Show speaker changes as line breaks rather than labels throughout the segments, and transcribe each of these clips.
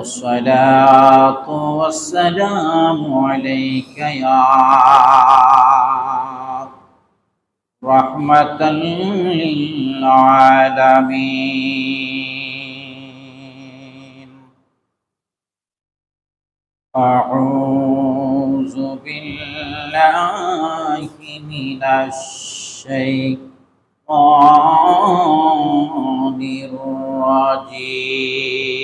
الصلاة والسلام عليك يا رحمة للعالمين. أعوذ بالله من الشيطان الرجيم.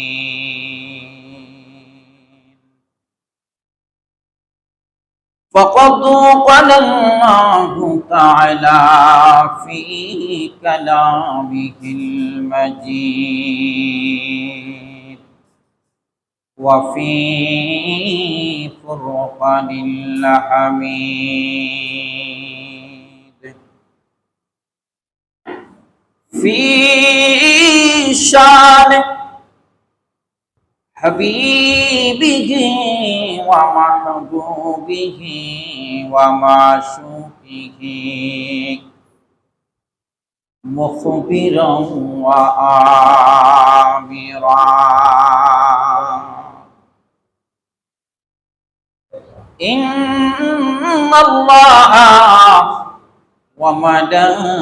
فقد قال الله تعالى في كلامه المجيد وفي فرقان الحميد في شان حبيبه ومحبوبه ومعشوقه. مخبرا وآمرا. إن الله وملائكته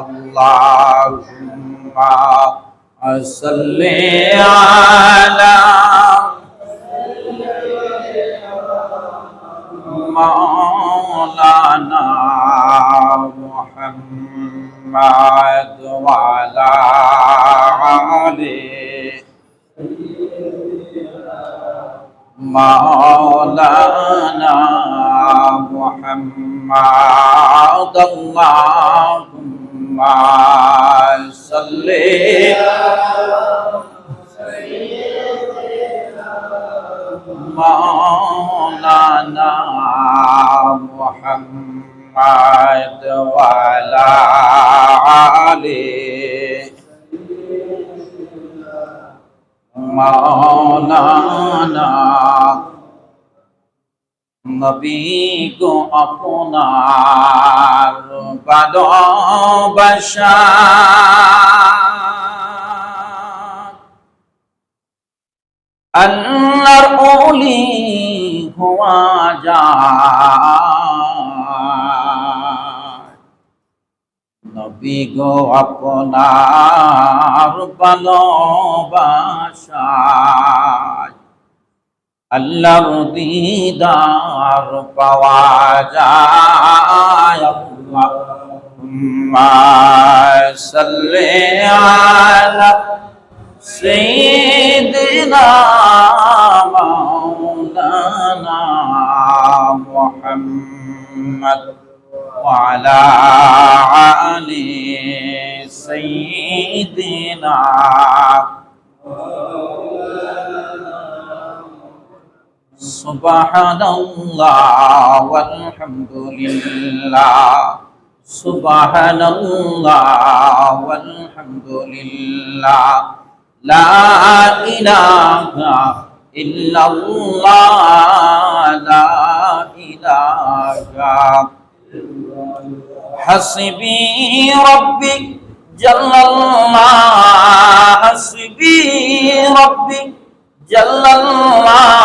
اللهم صل على مولانا محمد وعلى آله. مولانا محمد اللهم صل مولانا محمد وعلى آله. مولانا নবী গো আপনার ভালোবাসা। আল্লাহর ওলি হওয়া যায়। নবী গো আপনার ভালোবাসায় আল্লাহর দিদার পাওয়া যায় আল্লাহুম্মা সাল্লি আলা সাইয়্যিদিনা মাওলানা মুহাম্মদ ওয়া আলা আলি سبحان الله والحمد لله سبحان الله والحمد لله لا إله إلا الله لا إله حسبي ربي جل الله حسبي ربي جل الله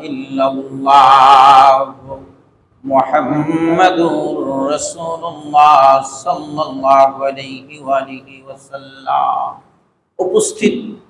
إلا الله محمد رسول الله صلى الله عليه وآله وسلم উপস্থিত